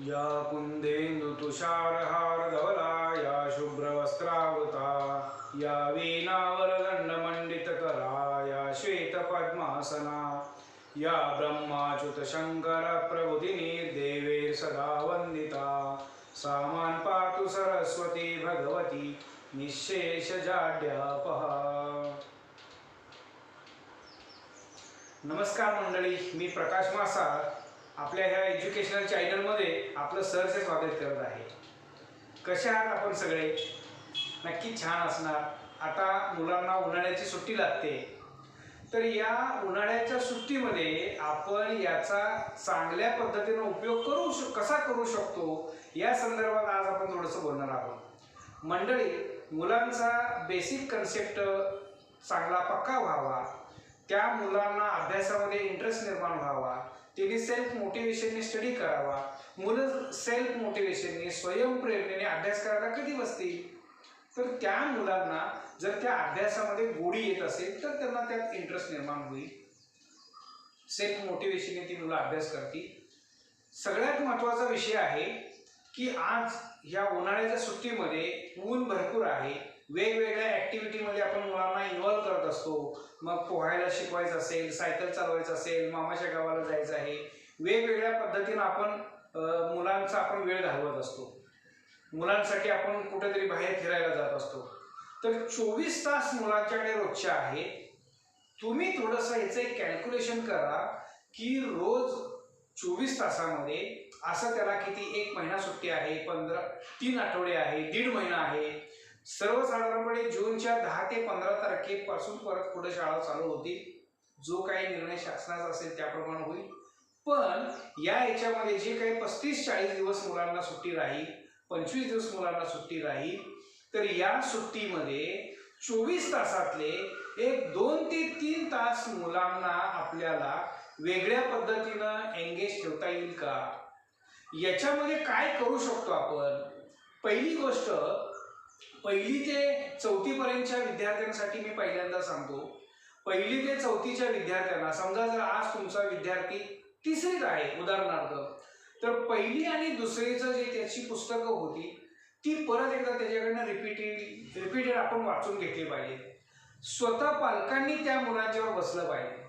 या कुन्देन्दुतुषारहारधवला या शुभ्रवस्त्रावृता। या वीणावरदण्डमण्डितकरा या श्वेतपद्मासना। या ब्रह्माच्युतशङ्करप्रभुदिनीर्देवे सदा वन्दिता सामान् पातु सरस्वती भगवती निःशेषजाड्यापहा नमस्कार मंडळी मी प्रकाश मासा आपल्या ह्या एज्युकेशनल चॅनलमध्ये आपलं सरचे स्वागत करत आहे. कसे आहात आपण सगळे? नक्की छान असणार. आता मुलांना उन्हाळ्याची सुट्टी लागते. तर या उन्हाळ्याच्या सुट्टीमध्ये आपण याचा चांगल्या पद्धतीनं उपयोग करू श कसा करू शकतो? या संदर्भात आज आपण थोडंसं बोलणार आहोत. मंडळी मुलांचा बेसिक कन्सेप्ट चांगला पक्का व्हावा. त्या मुलांना अभ्यासामध्ये इंटरेस्ट निर्माण व्हावा. त्यांनी सेल्फ मोटिवेशनने स्टडी करावा. मुलं सेल्फ मोटिवेशनने स्वयंप्रेरणेने अभ्यास करायला कधी बसतील? तर त्या मुलांना जर त्या अभ्यासामध्ये गोडी येत असेल तर त्यांना त्यात इंटरेस्ट निर्माण होईल. सेल्फ मोटिवेशनने ती मुलं अभ्यास करतील. सगळ्यात महत्त्वाचा विषय आहे की आज ह्या उन्हाळ्याच्या सुट्टीमध्ये ऊन भरपूर आहे. वेगवेगळ्या ॲक्टिव्हिटीमध्ये आपण मुलांना इन्व्हॉल्व करत असतो. मग पोहायला शिकवायचं असेल सायकल चालवायचं असेल मामाच्या गावाला जायचं आहे वेगवेगळ्या पद्धतीनं आपण मुलांचा आपण वेळ घालवत असतो. मुलांसाठी आपण कुठेतरी बाहेर फिरायला जात असतो. तर चोवीस तास मुलांच्याकडे रोजच्या आहेत तुम्ही थोडंसं ह्याचं एक कॅल्क्युलेशन करा की रोज चोवीस तासामध्ये असं त्याला किती एक महिना सुट्टी आहे पंधरा तीन आठवडे आहे दीड महिना आहे सर्वसाधारणपणे जूनच्या दहा ते पंधरा तारखेपासून परत पुढे शाळा चालू होतील. जो काही निर्णय शासनाचा असेल त्याप्रमाणे होईल. पण या याच्यामध्ये जे काही पस्तीस चाळीस दिवस मुलांना सुट्टी राहील पंचवीस दिवस मुलांना सुट्टी राहील तर या सुट्टीमध्ये चोवीस तासातले एक दोन ते तीन तास मुलांना आपल्याला वेगळ्या पद्धतीनं एंगेज ठेवता येईल का? याच्यामध्ये काय करू शकतो आपण? पहिली गोष्ट पहिली ते चौथीपर्यंतच्या विद्यार्थ्यांसाठी मी पहिल्यांदा सांगतो. पहिली ते चौथीच्या विद्यार्थ्यांना समजा जर आज तुमचा विद्यार्थी तिसरीत आहे उदाहरणार्थ तर पहिली आणि दुसरीचं जे त्याची पुस्तकं होती ती परत एकदा त्याच्याकडनं रिपीटेड रिपीटेड आपण वाचून घेतली पाहिजे. स्वतः पालकांनी त्या मुलांच्यावर बसलं पाहिजे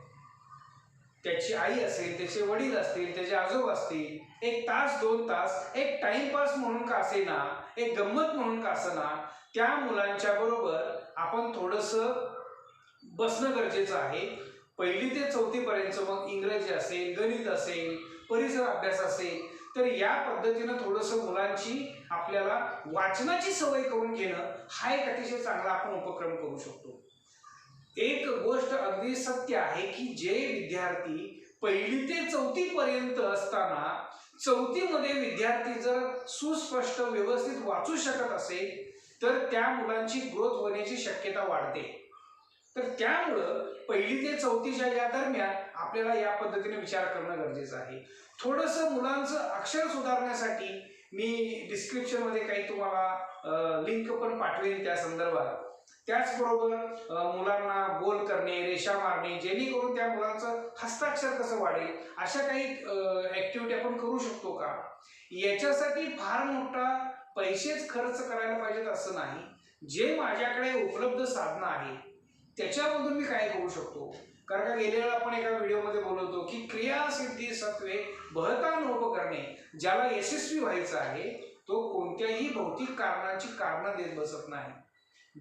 त्याची आई असेल त्याचे वडील असतील त्याचे आजोबा असतील एक तास दोन तास एक टाइमपास म्हणून का असेना एक गंमत म्हणून का असेना त्या मुलांच्या बरोबर आपण थोडंसं बसणं गरजेचं आहे. पहिली ते चौथीपर्यंत मग इंग्रजी असेल गणित असेल परिसर अभ्यास असेल तर या पद्धतीनं थोडंसं मुलांची आपल्याला वाचनाची सवय करून घेणं हा एक अतिशय चांगला आपण उपक्रम करू शकतो. एक गोष्ट अगदी सत्य आहे की जे विद्यार्थी पहिली ते चौथी पर्यंत असताना चौथीमध्ये विद्यार्थी जर सुस्पष्ट व्यवस्थित वाचू शकत असेल तर त्या मुलांची ग्रोथ होण्याची शक्यता वाढते. तर त्यामुळं पहिली ते चौथीच्या या दरम्यान आपल्याला या पद्धतीने विचार करणं गरजेचं आहे. थोडंसं मुलांचं अक्षर सुधारण्यासाठी मी डिस्क्रिप्शनमध्ये काही तुम्हाला लिंक पण पाठवेन त्या संदर्भात. त्याचबरोबर मुलांना गोल करणे रेषा मारणे जेणेकरून त्या मुलांचं हस्ताक्षर कसं वाढेल अशा काही ॲक्टिव्हिटी आपण करू शकतो का? याच्यासाठी फार मोठा पैसेच खर्च करायला पाहिजेत असं नाही. जे माझ्याकडे उपलब्ध साधनं आहे त्याच्यामधून मी काय करू शकतो? कारण का गेल्या वेळेला आपण एका व्हिडिओमध्ये बोलवतो की क्रियासिद्धी सत्वे बहता नोप करणे ज्याला यशस्वी व्हायचं आहे तो कोणत्याही भौतिक कारणाची कारणं देत बसत नाही.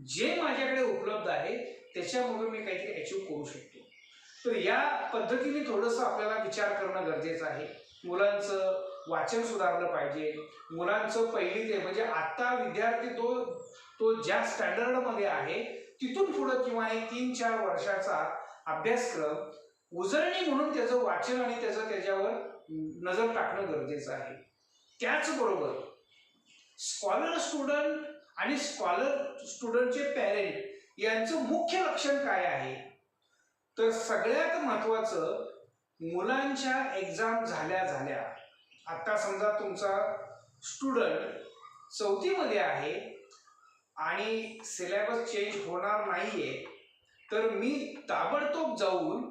जे माझ्याकडे उपलब्ध आहे त्याच्यामधून मी काहीतरी अचीव करू शकतो. तर या पद्धतीने थोडंसं आपल्याला विचार करणं गरजेचं आहे. मुलांचं वाचन सुधारलं पाहिजे. मुलांचं पहिली ते म्हणजे आत्ता विद्यार्थी तो तो ज्या स्टँडर्डमध्ये आहे तिथून पुढं किंवा एक तीन चार वर्षाचा अभ्यासक्रम उजळणी म्हणून त्याचं वाचन आणि त्याचं त्याच्यावर नजर टाकणं गरजेचं आहे. त्याचबरोबर स्कॉलर स्टुडंट आणि स्कॉलर स्टुडंटचे पॅरेंट यांचं मुख्य लक्षण काय आहे? तर सगळ्यात महत्त्वाचं मुलांच्या एक्झाम झाल्या झाल्या आता समजा तुमचा स्टुडंट चौथीमध्ये आहे आणि सिलेबस चेंज होणार नाही आहे तर मी ताबडतोब जाऊन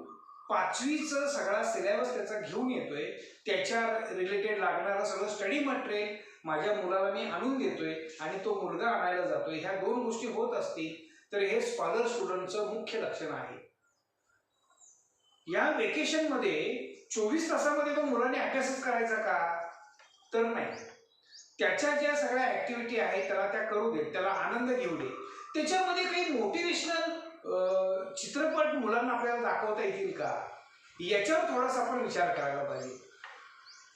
पाचवीचं सगळा सिलेबस त्याचा घेऊन येतोय. त्याच्या रिलेटेड लागणारं सगळं स्टडी मटेरियल माझ्या मुलाला मी आणून देतोय आणि तो मुलगा आणायला जातोय. ह्या दोन गोष्टी होत असतील तर हे स्कॉलर स्टुडंटचं मुख्य लक्षण आहे. या वेकेशनमध्ये चोवीस तासामध्ये तो मुलांनी अभ्यासच करायचा का? तर नाही. त्याच्या ज्या सगळ्या ऍक्टिव्हिटी आहेत त्याला त्या करू देत त्याला आनंद घेऊ दे. त्याच्यामध्ये काही मोटिवेशनल चित्रपट मुलांना आपल्याला दाखवता येतील का? याच्यावर थोडासा आपण विचार करायला पाहिजे.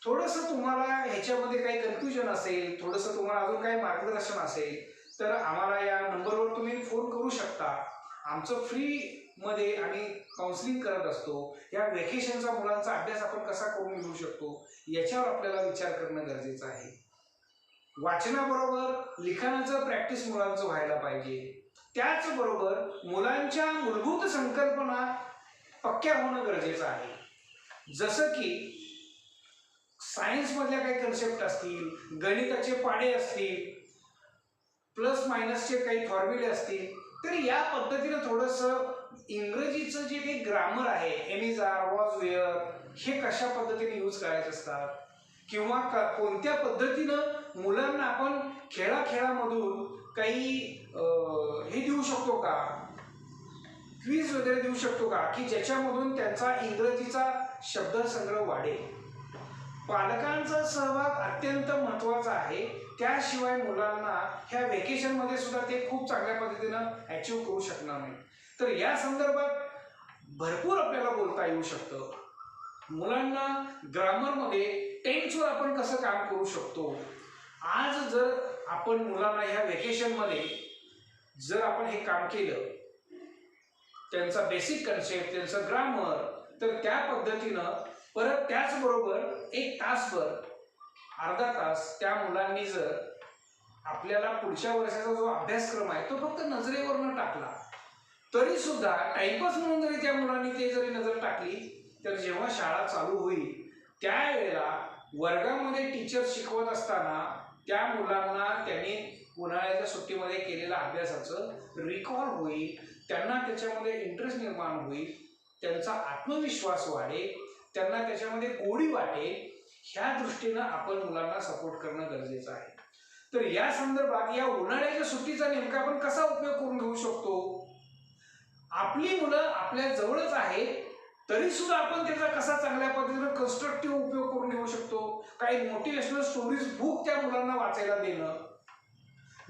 थोडंसं तुम्हाला ह्याच्यामध्ये काही कन्फ्युजन असेल थोडंसं तुम्हाला अजून काही मार्गदर्शन असेल तर आम्हाला या नंबरवर तुम्ही फोन करू शकता. आमचं फ्री मध्ये आम्ही काउन्सिलिंग करत असतो. या वेकेशनचा मुलांचा अभ्यास आपण कसा करून घेऊ शकतो याच्यावर आपल्याला विचार करणं गरजेचं आहे. वाचनाबरोबर लिखाणाचं प्रॅक्टिस मुलांचं व्हायला पाहिजे. त्याचबरोबर मुलांच्या मूलभूत संकल्पना पक्क्या होणं गरजेचं आहे. जसं की सायन्समधल्या काही कन्सेप्ट असतील गणिताचे पाडे असतील प्लस मायनसचे काही फॉर्म्युले असतील तर या पद्धतीनं थोडंसं इंग्रजीचं जे काही ग्रामर आहे am is are was were हे कशा पद्धतीने यूज करायचे असतात? किंवा कोणत्या पद्धतीनं मुलांना आपण खेळाखेळामधून काही हे देऊ शकतो का? क्वीज वगैरे देऊ शकतो का? की ज्याच्यामधून त्यांचा इंग्रजीचा शब्दसंग्रह वाढेल. पालकांचा सहभाग अत्यंत महत्त्वाचा आहे. त्याशिवाय मुलांना ह्या व्हेकेशनमध्ये सुद्धा ते खूप चांगल्या पद्धतीनं अचीव करू शकणार नाही तर या संदर्भात भरपूर आपल्याला बोलता येऊ शकतं. मुलांना ग्रामरमध्ये टेन्सवर आपण कसं काम करू शकतो? आज जर आपण मुलांना ह्या व्हेकेशनमध्ये जर आपण हे काम केलं त्यांचा बेसिक कन्सेप्ट त्यांचं ग्रामर तर त्या पद्धतीनं परत त्याचबरोबर एक तासभर अर्धा तास त्या मुलांनी जर आपल्याला पुढच्या वर्षाचा जो अभ्यासक्रम आहे तो फक्त नजरेवरनं टाकला तरी सुद्धा टाइमपास म्हणून जरी त्या मुलांनी ते जरी नजर टाकली तर जेव्हा शाळा चालू होईल त्यावेळेला वर्गामध्ये टीचर शिकवत असताना त्या मुलांना त्यांनी उन्हाळ्याच्या सुट्टीमध्ये केलेल्या अभ्यासाचं रिकॉल होईल त्यांना त्याच्यामध्ये इंटरेस्ट निर्माण होईल त्यांचा आत्मविश्वास वाढेल त्यांना त्याच्यामध्ये गोडी वाटेल ह्या दृष्टीनं आपण मुलांना सपोर्ट करणं गरजेचं आहे. तर या संदर्भात या उन्हाळ्याच्या सुट्टीचा नेमका आपण कसा उपयोग करून घेऊ शकतो? आपली मुलं आपल्या जवळच आहेत तरी सुद्धा आपण त्याचा कसा चांगल्या पद्धतीनं कन्स्ट्रक्टिव्ह उपयोग करून घेऊ शकतो? काही मोटिवेशनल स्टोरीज बुक त्या मुलांना वाचायला देणं.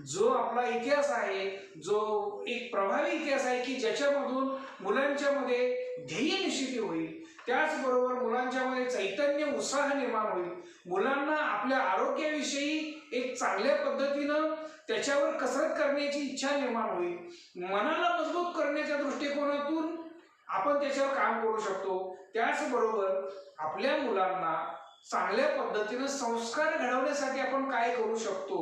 जो आपला इतिहास आहे जो एक प्रभावी इतिहास आहे की ज्याच्यामधून मुलांच्या मध्ये ध्येय निश्चिती होईल त्याचबरोबर मुलांच्या मध्ये चैतन्य उत्साह निर्माण होईल. मुलांना आपल्या आरोग्याविषयी एक चांगल्या पद्धतीनं त्याच्यावर कसरत करण्याची इच्छा निर्माण होईल. मनाला मजबूत करण्याच्या दृष्टिकोनातून आपण त्याच्यावर काम करू शकतो. त्याचबरोबर आपल्या मुलांना चांगल्या पद्धतीनं संस्कार घडवण्यासाठी आपण काय करू शकतो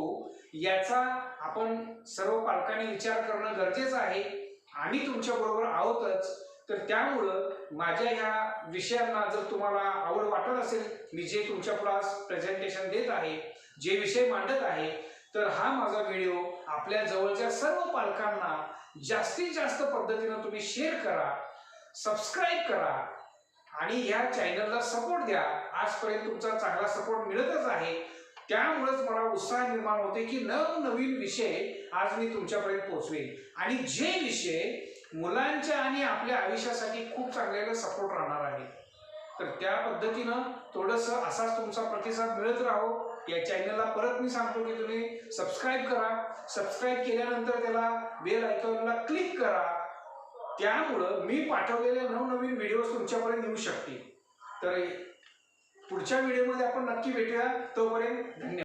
याचा आपण सर्व पालकांनी विचार करणं गरजेचं आहे. आम्ही तुमच्याबरोबर आहोतच. तर त्यामुळं माझ्या ह्या विषयांना जर तुम्हाला आवड वाटत असेल मी जे तुमच्या क्लास प्रेझेंटेशन देत आहे जे विषय मांडत आहे तर हा माझा व्हिडिओ आपल्या जवळच्या सर्व पालकांना जास्तीत जास्त पद्धतीनं तुम्ही शेअर करा सबस्क्राईब करा आणि ह्या चॅनलला सपोर्ट द्या. आजपर्यंत तुमचा चांगला सपोर्ट मिळतच आहे. त्यामुळेच मला उत्साह निर्माण होते की नवनवीन विषय आज मी तुमच्यापर्यंत पोहोचवेन. आणि जे विषय मुलांच्या आणि आपल्या आयुष्यासाठी खूप चांगल्याला सपोर्ट राहणार आहे. तर त्या पद्धतीनं थोडंसं असाच तुमचा प्रतिसाद मिळत राहो. या चॅनलला परत मी सांगतो की तुम्ही सबस्क्राईब करा. सबस्क्राईब केल्यानंतर त्याला बेल आयकॉनला क्लिक करा. त्यामुळं मी पाठवलेले नवनवीन व्हिडिओज तुमच्यापर्यंत येऊ शकतील. तर पुढच्या व्हिडिओमध्ये आपण नक्की भेटूया. तोपर्यंत धन्यवाद.